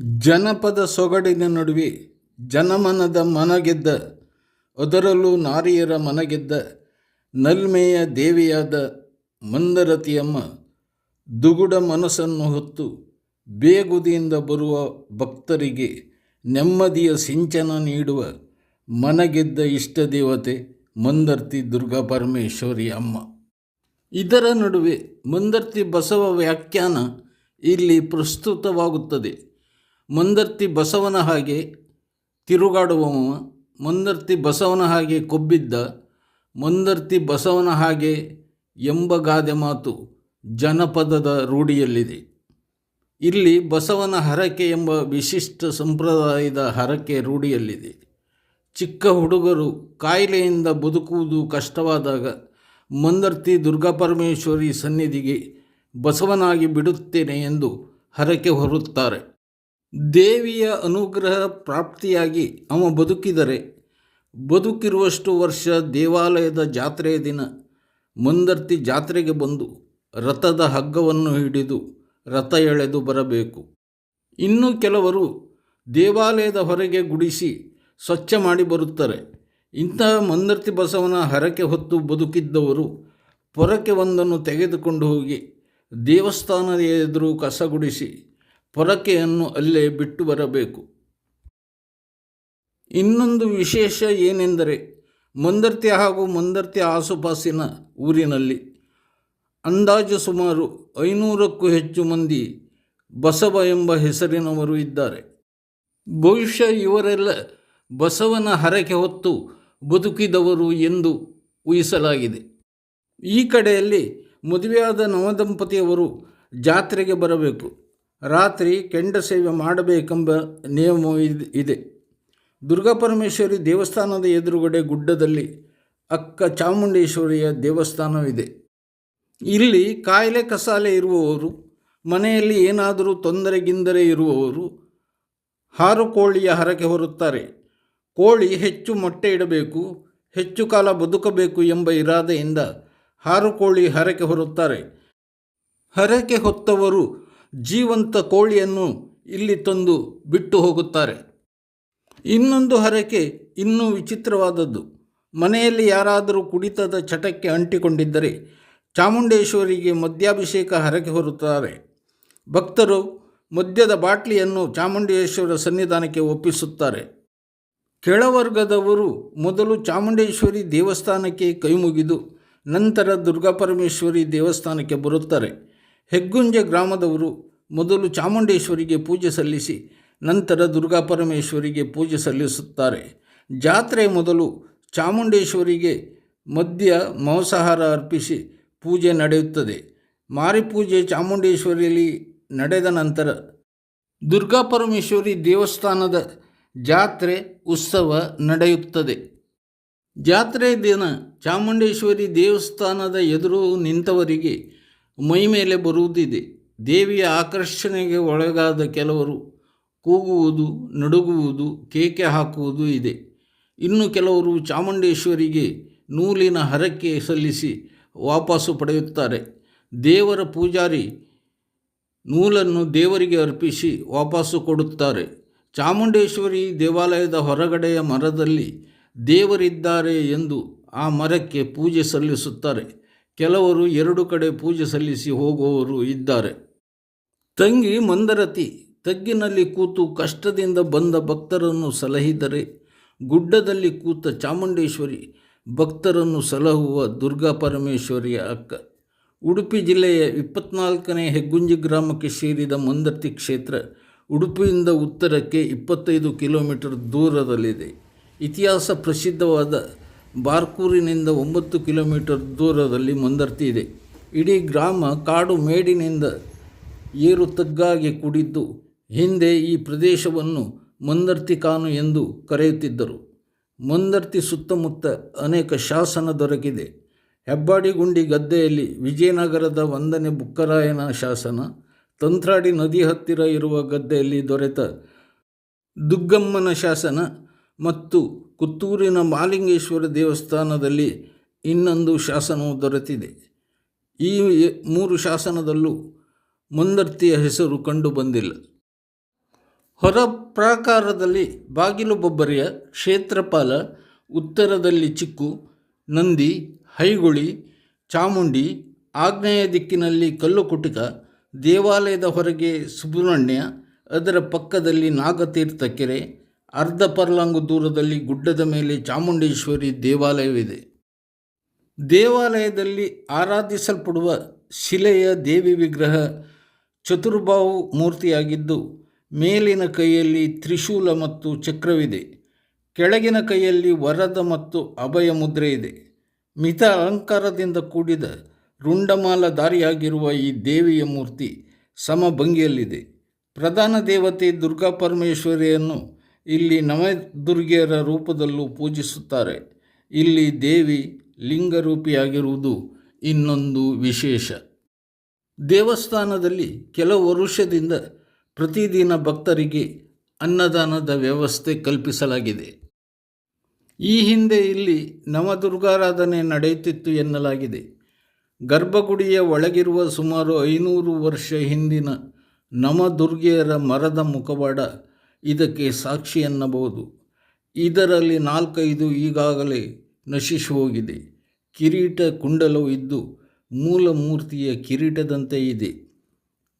ಜನಪದ ಸೊಗಡಿನ ನಡುವೆ ಜನಮನದ ಮನಗೆದ್ದ ಅದರಲ್ಲೂ ನಾರಿಯರ ಮನಗೆದ್ದ, ನಲ್ಮೆಯ ದೇವಿಯಾದ ಮಂದರತಿಯಮ್ಮ ದುಗುಡ ಮನಸ್ಸನ್ನು ಹೊತ್ತು ಬೇಗುದಿಯಿಂದ ಬರುವ ಭಕ್ತರಿಗೆ ನೆಮ್ಮದಿಯ ಸಿಂಚನ ನೀಡುವ ಮನಗೆದ್ದ ಇಷ್ಟ ದೇವತೆ ಮಂದರ್ತಿ ದುರ್ಗಾ ಪರಮೇಶ್ವರಿ ಅಮ್ಮ. ಇದರ ನಡುವೆ ಮಂದರ್ತಿ ಬಸವ ವ್ಯಾಖ್ಯಾನ ಇಲ್ಲಿ ಪ್ರಸ್ತುತವಾಗುತ್ತದೆ. ಮಂದರ್ತಿ ಬಸವನ ಹಾಗೆ ತಿರುಗಾಡುವವ ಮಂದರ್ತಿ ಬಸವನ ಹಾಗೆ ಕೊಬ್ಬಿದ್ದ, ಮಂದರ್ತಿ ಬಸವನ ಹಾಗೆ ಎಂಬ ಗಾದೆ ಮಾತು ಜನಪದದ ರೂಢಿಯಲ್ಲಿದೆ. ಇಲ್ಲಿ ಬಸವನ ಹರಕೆ ಎಂಬ ವಿಶಿಷ್ಟ ಸಂಪ್ರದಾಯದ ಹರಕೆ ರೂಢಿಯಲ್ಲಿದೆ. ಚಿಕ್ಕ ಹುಡುಗರು ಕಾಯಿಲೆಯಿಂದ ಬದುಕುವುದು ಕಷ್ಟವಾದಾಗ ಮಂದರ್ತಿ ದುರ್ಗಾಪರಮೇಶ್ವರಿ ಸನ್ನಿಧಿಗೆ ಬಸವನಾಗಿ ಬಿಡುತ್ತೇನೆ ಎಂದು ಹರಕೆ ಹೊರುತ್ತಾರೆ. ದೇವಿಯ ಅನುಗ್ರಹ ಪ್ರಾಪ್ತಿಯಾಗಿ ಅವ ಬದುಕಿದರೆ ಬದುಕಿರುವಷ್ಟು ವರ್ಷ ದೇವಾಲಯದ ಜಾತ್ರೆಯ ದಿನ ಮಂದರ್ತಿ ಜಾತ್ರೆಗೆ ಬಂದು ರಥದ ಹಗ್ಗವನ್ನು ಹಿಡಿದು ರಥ ಎಳೆದು ಬರಬೇಕು. ಇನ್ನು ಕೆಲವರು ದೇವಾಲಯದ ಹೊರಗೆ ಗುಡಿಸಿ ಸ್ವಚ್ಛ ಮಾಡಿ ಬರುತ್ತಾರೆ. ಇಂತಹ ಮಂದರ್ತಿ ಬಸವನ ಹರಕೆ ಹೊತ್ತು ಬದುಕಿದ್ದವರು ಪೊರಕೆ ಒಂದನ್ನು ತೆಗೆದುಕೊಂಡು ಹೋಗಿ ದೇವಸ್ಥಾನದ ಎದುರು ಕಸಗುಡಿಸಿ ಪೊರಕೆಯನ್ನು ಅಲ್ಲೇ ಬಿಟ್ಟು ಬರಬೇಕು. ಇನ್ನೊಂದು ವಿಶೇಷ ಏನೆಂದರೆ ಮಂದರ್ತಿ ಹಾಗೂ ಮಂದರ್ತಿ ಆಸುಪಾಸಿನ ಊರಿನಲ್ಲಿ ಅಂದಾಜು ಸುಮಾರು ಐನೂರಕ್ಕೂ ಹೆಚ್ಚು ಮಂದಿ ಬಸವ ಎಂಬ ಹೆಸರಿನವರು ಇದ್ದಾರೆ. ಬಹುಶಃ ಇವರೆಲ್ಲ ಬಸವನ ಹರಕೆ ಹೊತ್ತು ಬದುಕಿದವರು ಎಂದು ಊಹಿಸಲಾಗಿದೆ. ಈ ಕಡೆಯಲ್ಲಿ ಮದುವೆಯಾದ ನವದಂಪತಿಯವರು ಜಾತ್ರೆಗೆ ಬರಬೇಕು. ರಾತ್ರಿ ಕೆಂಡ ಸೇವೆ ಮಾಡಬೇಕೆಂಬ ನಿಯಮ ಇದೆ ದುರ್ಗಾಪರಮೇಶ್ವರಿ ದೇವಸ್ಥಾನದ ಎದುರುಗಡೆ ಗುಡ್ಡದಲ್ಲಿ ಅಕ್ಕ ಚಾಮುಂಡೇಶ್ವರಿಯ ದೇವಸ್ಥಾನವಿದೆ. ಇಲ್ಲಿ ಕಾಯಿಲೆ ಕಸಾಲೆ ಇರುವವರು, ಮನೆಯಲ್ಲಿ ಏನಾದರೂ ತೊಂದರೆ ಗಿಂದರೆ ಇರುವವರು ಹಾರು ಕೋಳಿಯ ಹರಕೆ ಹೊರುತ್ತಾರೆ. ಕೋಳಿ ಹೆಚ್ಚು ಮೊಟ್ಟೆ ಇಡಬೇಕು, ಹೆಚ್ಚು ಕಾಲ ಬದುಕಬೇಕು ಎಂಬ ಇರಾದೆಯಿಂದ ಹಾರು ಕೋಳಿ ಹರಕೆ ಹೊರುತ್ತಾರೆ. ಹರಕೆ ಹೊತ್ತವರು ಜೀವಂತ ಕೋಳಿಯನ್ನು ಇಲ್ಲಿ ತಂದು ಬಿಟ್ಟು ಹೋಗುತ್ತಾರೆ. ಇನ್ನೊಂದು ಹರಕೆ ಇನ್ನೂ ವಿಚಿತ್ರವಾದದ್ದು. ಮನೆಯಲ್ಲಿ ಯಾರಾದರೂ ಕುಡಿತದ ಚಟಕ್ಕೆ ಅಂಟಿಕೊಂಡಿದ್ದರೆ ಚಾಮುಂಡೇಶ್ವರಿಗೆ ಮದ್ಯಾಭಿಷೇಕ ಹರಕೆ ಹೊರುತ್ತಾರೆ. ಭಕ್ತರು ಮದ್ಯದ ಬಾಟ್ಲಿಯನ್ನು ಚಾಮುಂಡೇಶ್ವರ ಸನ್ನಿಧಾನಕ್ಕೆ ಒಪ್ಪಿಸುತ್ತಾರೆ. ಕೆಳವರ್ಗದವರು ಮೊದಲು ಚಾಮುಂಡೇಶ್ವರಿ ದೇವಸ್ಥಾನಕ್ಕೆ ಕೈಮುಗಿದು ನಂತರ ದುರ್ಗಾಪರಮೇಶ್ವರಿ ದೇವಸ್ಥಾನಕ್ಕೆ ಬರುತ್ತಾರೆ. ಹೆಗ್ಗುಂಜ ಗ್ರಾಮದವರು ಮೊದಲು ಚಾಮುಂಡೇಶ್ವರಿಗೆ ಪೂಜೆ ಸಲ್ಲಿಸಿ, ನಂತರ ದುರ್ಗಾಪರಮೇಶ್ವರಿಗೆ ಪೂಜೆ ಸಲ್ಲಿಸುತ್ತಾರೆ. ಜಾತ್ರೆ ಮೊದಲು ಚಾಮುಂಡೇಶ್ವರಿಗೆ ಮದ್ಯ ಮಾಂಸಾಹಾರ ಅರ್ಪಿಸಿ ಪೂಜೆ ನಡೆಯುತ್ತದೆ. ಮಾರಿಪೂಜೆ ಚಾಮುಂಡೇಶ್ವರಿಯಲ್ಲಿ ನಡೆದ ನಂತರ ದುರ್ಗಾಪರಮೇಶ್ವರಿ ದೇವಸ್ಥಾನದ ಜಾತ್ರೆ, ಉತ್ಸವ ನಡೆಯುತ್ತದೆ. ಜಾತ್ರೆ ದಿನ ಚಾಮುಂಡೇಶ್ವರಿ ದೇವಸ್ಥಾನದ ಎದುರು ನಿಂತವರಿಗೆ ಮೈಮೇಲೆ ಬರುವುದಿದೆ. ದೇವಿಯ ಆಕರ್ಷಣೆಗೆ ಒಳಗಾದ ಕೆಲವರು ಕೂಗುವುದು, ನಡುಗುವುದು, ಕೇಕೆ ಹಾಕುವುದು ಇದೆ. ಇನ್ನು ಕೆಲವರು ಚಾಮುಂಡೇಶ್ವರಿಗೆ ನೂಲಿನ ಹರಕೆ ಸಲ್ಲಿಸಿ ವಾಪಸ್ಸು ಪಡೆಯುತ್ತಾರೆ. ದೇವರ ಪೂಜಾರಿ ನೂಲನ್ನು ದೇವರಿಗೆ ಅರ್ಪಿಸಿ ವಾಪಸ್ಸು ಕೊಡುತ್ತಾರೆ. ಚಾಮುಂಡೇಶ್ವರಿ ದೇವಾಲಯದ ಹೊರಗಡೆಯ ಮರದಲ್ಲಿ ದೇವರಿದ್ದಾರೆ ಎಂದು ಆ ಮರಕ್ಕೆ ಪೂಜೆ ಸಲ್ಲಿಸುತ್ತಾರೆ. ಕೆಲವರು ಎರಡು ಕಡೆ ಪೂಜೆ ಸಲ್ಲಿಸಿ ಹೋಗುವವರು ಇದ್ದಾರೆ. ತಂಗಿ ಮಂದರತಿ ತಗ್ಗಿನಲ್ಲಿ ಕೂತು ಕಷ್ಟದಿಂದ ಬಂದ ಭಕ್ತರನ್ನು ಸಲಹಿದರೆ, ಗುಡ್ಡದಲ್ಲಿ ಕೂತ ಚಾಮುಂಡೇಶ್ವರಿ ಭಕ್ತರನ್ನು ಸಲಹುವ ದುರ್ಗಾ ಪರಮೇಶ್ವರಿಯ ಅಕ್ಕ. ಉಡುಪಿ ಜಿಲ್ಲೆಯ ಇಪ್ಪತ್ನಾಲ್ಕನೇ ಹೆಗ್ಗುಂಜಿ ಗ್ರಾಮಕ್ಕೆ ಸೇರಿದ ಮಂದರ್ತಿ ಕ್ಷೇತ್ರ ಉಡುಪಿಯಿಂದ ಉತ್ತರಕ್ಕೆ ಇಪ್ಪತ್ತೈದು ಕಿಲೋಮೀಟರ್ ದೂರದಲ್ಲಿದೆ. ಇತಿಹಾಸ ಪ್ರಸಿದ್ಧವಾದ ಬಾರ್ಕೂರಿನಿಂದ ಒಂಬತ್ತು ಕಿಲೋಮೀಟರ್ ದೂರದಲ್ಲಿ ಮಂದರ್ತಿ ಇದೆ. ಇಡೀ ಗ್ರಾಮ ಕಾಡು ಮೇಡಿನಿಂದ ಏರು ತಗ್ಗಾಗಿ ಕುಡಿದ್ದು. ಹಿಂದೆ ಈ ಪ್ರದೇಶವನ್ನು ಮಂದರ್ತಿ ಕಾನು ಎಂದು ಕರೆಯುತ್ತಿದ್ದರು. ಮಂದರ್ತಿ ಸುತ್ತಮುತ್ತ ಅನೇಕ ಶಾಸನ ದೊರಕಿದೆ. ಹೆಬ್ಬಾಡಿಗುಂಡಿ ಗದ್ದೆಯಲ್ಲಿ ವಿಜಯನಗರದ ಒಂದನೇ ಬುಕ್ಕರಾಯನ ಶಾಸನ, ತಂತ್ರಾಡಿ ನದಿ ಹತ್ತಿರ ಇರುವ ಗದ್ದೆಯಲ್ಲಿ ದೊರೆತ ದುಗ್ಗಮ್ಮನ ಶಾಸನ ಮತ್ತು ಕುತ್ತೂರಿನ ಮಾಲಿಂಗೇಶ್ವರ ದೇವಸ್ಥಾನದಲ್ಲಿ ಇನ್ನೊಂದು ಶಾಸನವು ದೊರೆತಿದೆ. ಈ ಮೂರು ಶಾಸನದಲ್ಲೂ ಮುಂದರ್ತಿಯ ಹೆಸರು ಕಂಡುಬಂದಿಲ್ಲ ಹೊರ ಪ್ರಾಕಾರದಲ್ಲಿ ಬಾಗಿಲು ಬೊಬ್ಬರಿಯ ಕ್ಷೇತ್ರಪಾಲ, ಉತ್ತರದಲ್ಲಿ ಚಿಕ್ಕು, ನಂದಿ, ಹೈಗುಳಿ, ಚಾಮುಂಡಿ, ಆಗ್ನೇಯ ದಿಕ್ಕಿನಲ್ಲಿ ಕಲ್ಲುಕುಟಿಕ, ದೇವಾಲಯದ ಹೊರಗೆ ಸುಬ್ರಹ್ಮಣ್ಯ, ಅದರ ಪಕ್ಕದಲ್ಲಿ ನಾಗತೀರ್ಥ ಕೆರೆ ಅರ್ಧ ಪರ್ಲಾಂಗು ದೂರದಲ್ಲಿ ಗುಡ್ಡದ ಮೇಲೆ ಚಾಮುಂಡೇಶ್ವರಿ ದೇವಾಲಯವಿದೆ. ದೇವಾಲಯದಲ್ಲಿ ಆರಾಧಿಸಲ್ಪಡುವ ಶಿಲೆಯ ದೇವಿ ವಿಗ್ರಹ ಚತುರ್ಭಾವು ಮೂರ್ತಿಯಾಗಿದ್ದು, ಮೇಲಿನ ಕೈಯಲ್ಲಿ ತ್ರಿಶೂಲ ಮತ್ತು ಚಕ್ರವಿದೆ. ಕೆಳಗಿನ ಕೈಯಲ್ಲಿ ವರದ ಮತ್ತು ಅಭಯ ಮುದ್ರೆ ಇದೆ. ಮಿತ ಅಲಂಕಾರದಿಂದ ಕೂಡಿದ ರುಂಡಮಾಲ ದಾರಿಯಾಗಿರುವ ಈ ದೇವಿಯ ಮೂರ್ತಿ ಸಮಭಂಗಿಯಲ್ಲಿದೆ. ಪ್ರಧಾನ ದೇವತೆ ದುರ್ಗಾ ಪರಮೇಶ್ವರಿಯನ್ನು ಇಲ್ಲಿ ನವದುರ್ಗೆಯರ ರೂಪದಲ್ಲೂ ಪೂಜಿಸುತ್ತಾರೆ. ಇಲ್ಲಿ ದೇವಿ ಲಿಂಗರೂಪಿಯಾಗಿರುವುದು ಇನ್ನೊಂದು ವಿಶೇಷ. ದೇವಸ್ಥಾನದಲ್ಲಿ ಕೆಲವು ವರುಷದಿಂದ ಪ್ರತಿದಿನ ಭಕ್ತರಿಗೆ ಅನ್ನದಾನದ ವ್ಯವಸ್ಥೆ ಕಲ್ಪಿಸಲಾಗಿದೆ. ಈ ಹಿಂದೆ ಇಲ್ಲಿ ನವದುರ್ಗಾರಾಧನೆ ನಡೆಯುತ್ತಿತ್ತು ಎನ್ನಲಾಗಿದೆ. ಗರ್ಭಗುಡಿಯ ಒಳಗಿರುವ ಸುಮಾರು ಐನೂರು ವರ್ಷ ಹಿಂದಿನ ನವದುರ್ಗೆಯರ ಮರದ ಮುಖವಾಡ ಇದಕ್ಕೆ ಸಾಕ್ಷಿ ಎನ್ನಬಹುದು. ಇದರಲ್ಲಿ ನಾಲ್ಕೈದು ಈಗಾಗಲೇ ನಶಿಸಿ ಹೋಗಿದೆ. ಕಿರೀಟ ಕುಂಡಲವು ಇದ್ದು ಮೂಲ ಮೂರ್ತಿಯ ಕಿರೀಟದಂತೆ ಇದೆ.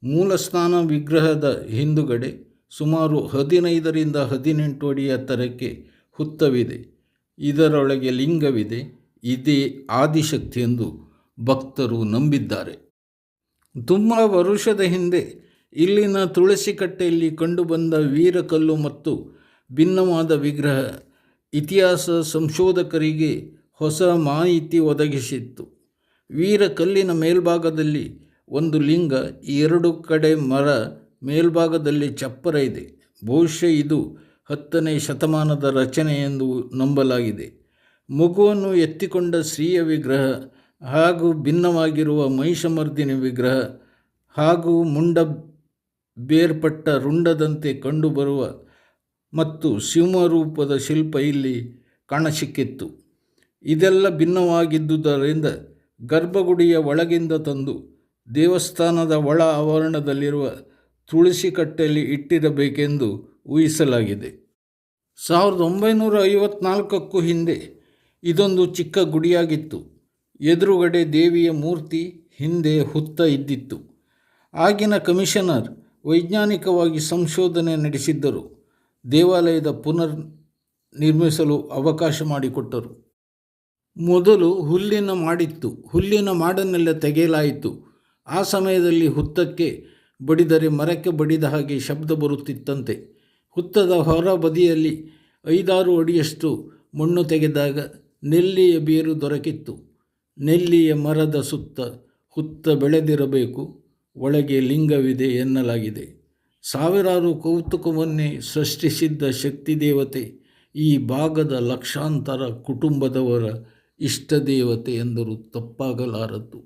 ಮೂಲಸ್ಥಾನ ವಿಗ್ರಹದ ಹಿಂದುಗಡೆ ಸುಮಾರು ಹದಿನೈದರಿಂದ ಹದಿನೆಂಟು ಅಡಿ ಎತ್ತರಕ್ಕೆ ಹುತ್ತವಿದೆ. ಇದರೊಳಗೆ ಲಿಂಗವಿದೆ. ಇದೇ ಆದಿಶಕ್ತಿ ಎಂದು ಭಕ್ತರು ನಂಬಿದ್ದಾರೆ. ತುಂಬ ವರುಷದ ಹಿಂದೆ ಇಲ್ಲಿನ ತುಳಸಿಕಟ್ಟೆಯಲ್ಲಿ ಕಂಡುಬಂದ ವೀರಕಲ್ಲು ಮತ್ತು ಭಿನ್ನವಾದ ವಿಗ್ರಹ ಇತಿಹಾಸ ಸಂಶೋಧಕರಿಗೆ ಹೊಸ ಮಾಹಿತಿ ಒದಗಿಸಿತ್ತು. ವೀರಕಲ್ಲಿನ ಮೇಲ್ಭಾಗದಲ್ಲಿ ಒಂದು ಲಿಂಗ, ಎರಡು ಕಡೆ ಮರ, ಮೇಲ್ಭಾಗದಲ್ಲಿ ಚಪ್ಪರ ಇದೆ. ಬಹುಶಃ ಇದು ಹತ್ತನೇ ಶತಮಾನದ ರಚನೆ ಎಂದು ನಂಬಲಾಗಿದೆ. ಮಗುವನ್ನು ಎತ್ತಿಕೊಂಡ ಸ್ತ್ರೀಯ ವಿಗ್ರಹ ಹಾಗೂ ಭಿನ್ನವಾಗಿರುವ ಮಹಿಷಮರ್ದಿನಿ ವಿಗ್ರಹ ಹಾಗೂ ಮುಂಡ ಬೇರ್ಪಟ್ಟ ರುಂಡದಂತೆ ಕಂಡುಬರುವ ಮತ್ತು ಸಿಂಹರೂಪದ ಶಿಲ್ಪ ಇಲ್ಲಿ ಕಾಣಸಿಕ್ಕಿತ್ತು. ಇದೆಲ್ಲ ಭಿನ್ನವಾಗಿದ್ದುದರಿಂದ ಗರ್ಭಗುಡಿಯ ಒಳಗಿಂದ ತಂದು ದೇವಸ್ಥಾನದ ಒಳ ಆವರಣದಲ್ಲಿರುವ ತುಳಸಿ ಕಟ್ಟೆಯಲ್ಲಿ ಇಟ್ಟಿರಬೇಕೆಂದು ಊಹಿಸಲಾಗಿದೆ. ಸಾವಿರದ ಒಂಬೈನೂರ ಐವತ್ನಾಲ್ಕಕ್ಕೂ ಹಿಂದೆ ಇದೊಂದು ಚಿಕ್ಕ ಗುಡಿಯಾಗಿತ್ತು. ಎದುರುಗಡೆ ದೇವಿಯ ಮೂರ್ತಿ, ಹಿಂದೆ ಹುತ್ತ ಇದ್ದಿತ್ತು. ಆಗಿನ ಕಮಿಷನರ್ ವೈಜ್ಞಾನಿಕವಾಗಿ ಸಂಶೋಧನೆ ನಡೆಸಿದ್ದರು. ದೇವಾಲಯದ ಪುನರ್ ನಿರ್ಮಿಸಲು ಅವಕಾಶ ಮಾಡಿಕೊಟ್ಟರು. ಮೊದಲು ಹುಲ್ಲಿನ ಮಾಡಿತ್ತು. ಹುಲ್ಲಿನ ಮಾಡನ್ನೆಲ್ಲ ತೆಗೆಯಲಾಯಿತು. ಆ ಸಮಯದಲ್ಲಿ ಹುತ್ತಕ್ಕೆ ಬಡಿದರೆ ಮರಕ್ಕೆ ಬಡಿದ ಹಾಗೆ ಶಬ್ದ ಬರುತ್ತಿತ್ತಂತೆ. ಹುತ್ತದ ಹೊರ ಬದಿಯಲ್ಲಿ ಐದಾರು ಅಡಿಯಷ್ಟು ಮಣ್ಣು ತೆಗೆದಾಗ ನೆಲ್ಲಿಯ ಬೇರು ದೊರಕಿತ್ತು. ನೆಲ್ಲಿಯ ಮರದ ಸುತ್ತ ಹುತ್ತ ಬೆಳೆದಿರಬೇಕು. ಒಳಗೆ ಲಿಂಗವಿದೆ ಎನ್ನಲಾಗಿದೆ. ಸಾವಿರಾರು ಕೌತುಕವನ್ನೇ ಸೃಷ್ಟಿಸಿದ್ದ ಶಕ್ತಿ ದೇವತೆ ಈ ಭಾಗದ ಲಕ್ಷಾಂತರ ಕುಟುಂಬದವರ ಇಷ್ಟ ದೇವತೆ ಎಂದರು ತಪ್ಪಾಗಲಾರದು.